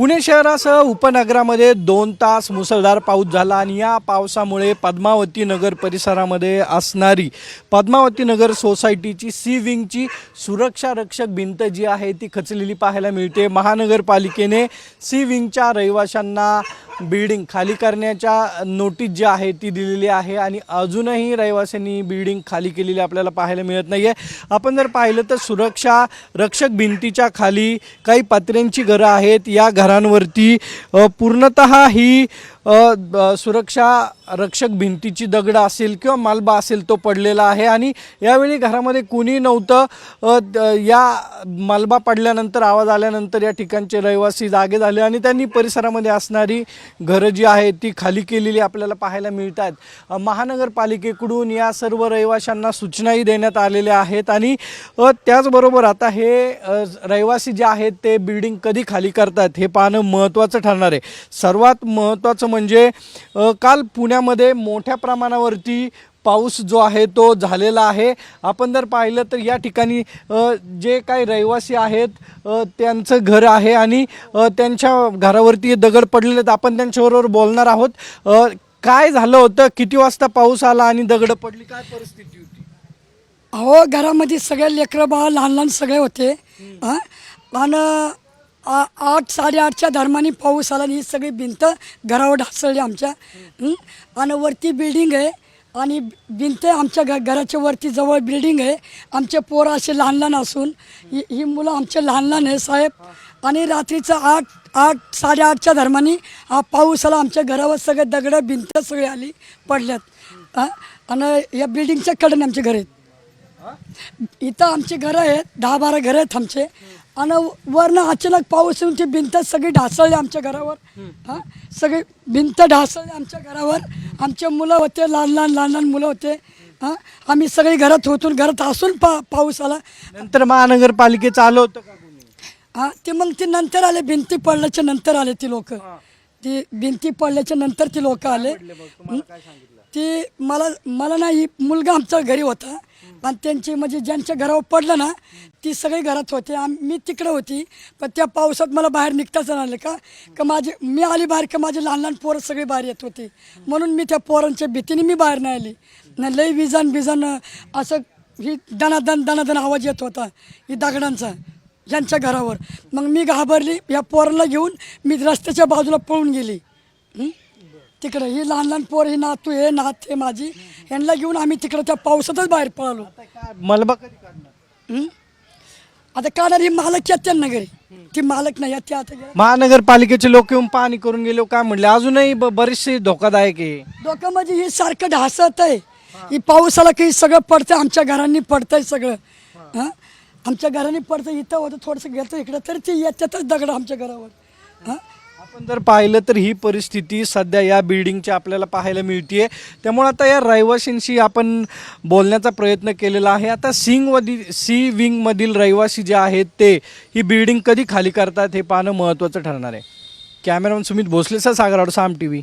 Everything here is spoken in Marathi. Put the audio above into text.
पुणे शहरासह उपनगरामध्ये दोन तास मुसळधार पाऊस झाला आणि या पावसामुळे पद्मावती नगर परिसरामध्ये असणारी पद्मावती नगर सोसायटीची सी विंगची सुरक्षा रक्षक भिंत जी आहे ती खचलेली पाहायला मिळते. महानगरपालिकेने सी विंगच्या रहिवाशांना बिल्डिंग खाली करण्याच्या नोटीस जी आहे ती दिलेली आहे आणि अजूनही रहिवाशांनी बिल्डिंग खाली केलेली आपल्याला पाहायला मिळत नाही आहे आपण जर पाहिलं तर सुरक्षा रक्षक भिंतीच्या खाली काही पत्र्यांची घरं आहेत. या घरांवरती पूर्णत पूर्णतः ही सुरक्षा रक्षक भिंतीची दगड असेल किंवा मालबा असेल तो पडलेला आहे आणि यावेळी घरामध्ये कुणी नव्हतं. या मालबा पडल्यानंतर आवाज आल्यानंतर या ठिकाणचे रहिवासी जागे झाले आणि त्यांनी परिसरामध्ये असणारी घरं जी आहेत ती खाली केलेली आपल्याला पाहायला मिळत आहेत महानगरपालिकेकडून या सर्व रहिवाशांना सूचनाही देण्यात आलेल्या आहेत आणि त्याचबरोबर आता हे रहिवासी जे आहेत ते बिल्डिंग कधी खाली करतात हे पाहणं महत्त्वाचं ठरणार आहे. सर्वात महत्त्वाचं म्हणजे काल पुण्यामध्ये मोठ्या प्रमाणावरती पाऊस जो आहे तो झालेला आहे. आपण जर पाहिलं तर या ठिकाणी जे काही रहिवासी आहेत त्यांचं घर आहे आणि त्यांच्या घरावरती दगड पडलेले आहेत. आपण त्यांच्याबरोबर बोलणार आहोत. काय झालं होतं? किती वाजता पाऊस आला आणि दगड पडली? काय परिस्थिती होती? अहो घरामध्ये सगळे लेकरं बाळ लहान लहान सगळे होते. हं? आणि आ- आठ साडेआठच्या दरम्यान पाऊस आला आणि ही सगळी भिंत घरावर ढासळली आमच्या. आणि वरती बिल्डिंग आहे आणि भिंत आमच्या घ घराच्या वरती जवळ बिल्डिंग आहे. आमचे पोरं असे लहान लहान असून ही ही मुलं आमचे लहान लहान आहे साहेब. आणि रात्रीचं आठ आठ साडेआठच्या दरम्यान हा पाऊस आला आमच्या घरावर सगळे दगडं भिंत सगळी आली पडल्यात. आणि या बिल्डिंगच्या कडेने आमचे घर आहेत. इथं आमची घरं आहेत दहा बारा घरं आहेत आमचे. आणि वरनं अचानक पाऊस येऊन ती भिंत सगळी ढासळली आमच्या घरावर. हां? सगळी भिंत ढासळली आमच्या घरावर. आमचे मुलं होते लहान लहान लहान लहान मुलं होते. हां? आम्ही सगळी घरात होतून घरात असून पा पाऊस आला. नंतर महानगरपालिकेचं आलं होतं का कोणी? हां? ते मग ते नंतर आले भिंती पडल्याच्या नंतर आले ती लोक. ती भिंती पडल्याच्या नंतर ती लोक आले. ती मला मला नाही मुलगा आमचा घरी होता. आणि त्यांची म्हणजे ज्यांच्या घरावर पडलं ना ती सगळी घरात होते. आम मी तिकडे होती पण त्या पावसात मला बाहेर निघताच आलं का? का माझे मी आली बाहेर का माझे लहान लहान पोरं सगळी बाहेर येत होती. म्हणून मी त्या पोरांच्या भीतीने मी बाहेर नाही आली. ना लई विजान बिजान असं ही दणादण दणादण आवाज येत होता ही दगडांचा यांच्या घरावर. मग मी घाबरली या पोराला घेऊन मी रस्त्याच्या बाजूला पळून गेली. तिकडं तिकडे ही लहान लहान पोर ही नातू हे नात हे माझी. यांना घेऊन आम्ही तिकडे त्या पावसातच बाहेर पळालो आता काय मलबा कधी काढणार हं? आता काढणार ही मालक येतात ना घरी ती मालक नाही येते आता घरी. महानगरपालिकेचे लोक येऊन पाहणी करून गेले काय म्हणले अजूनही ब- बरेचसे धोकादायक आहे डोकं म्हणजे ही सारखं ढासत आहे ही पाऊस आला की सगळं पडतंय आमच्या घरांनी पडतंय सगळं हं? आमच्या घरांनी पडतं इथं होतं थोडंसं घेतो इकडं तर ती येतातच दगड आमच्या घरावर हं? आपण जर पाहिलं तर ही परिस्थिती सध्या या बिल्डिंगची आपल्याला पाहायला मिळते त्यामुळे आता या रहिवाशींशी आपण बोलण्याचा प्रयत्न केलेला आहे. आता सिंगमधील सी विंगमधील रहिवासी जे आहेत ते ही बिल्डिंग कधी खाली करतात हे पाहणं महत्त्वाचं ठरणार आहे. कॅमेरामन सुमित भोसले सर सागर सागरावर साम टी व्ही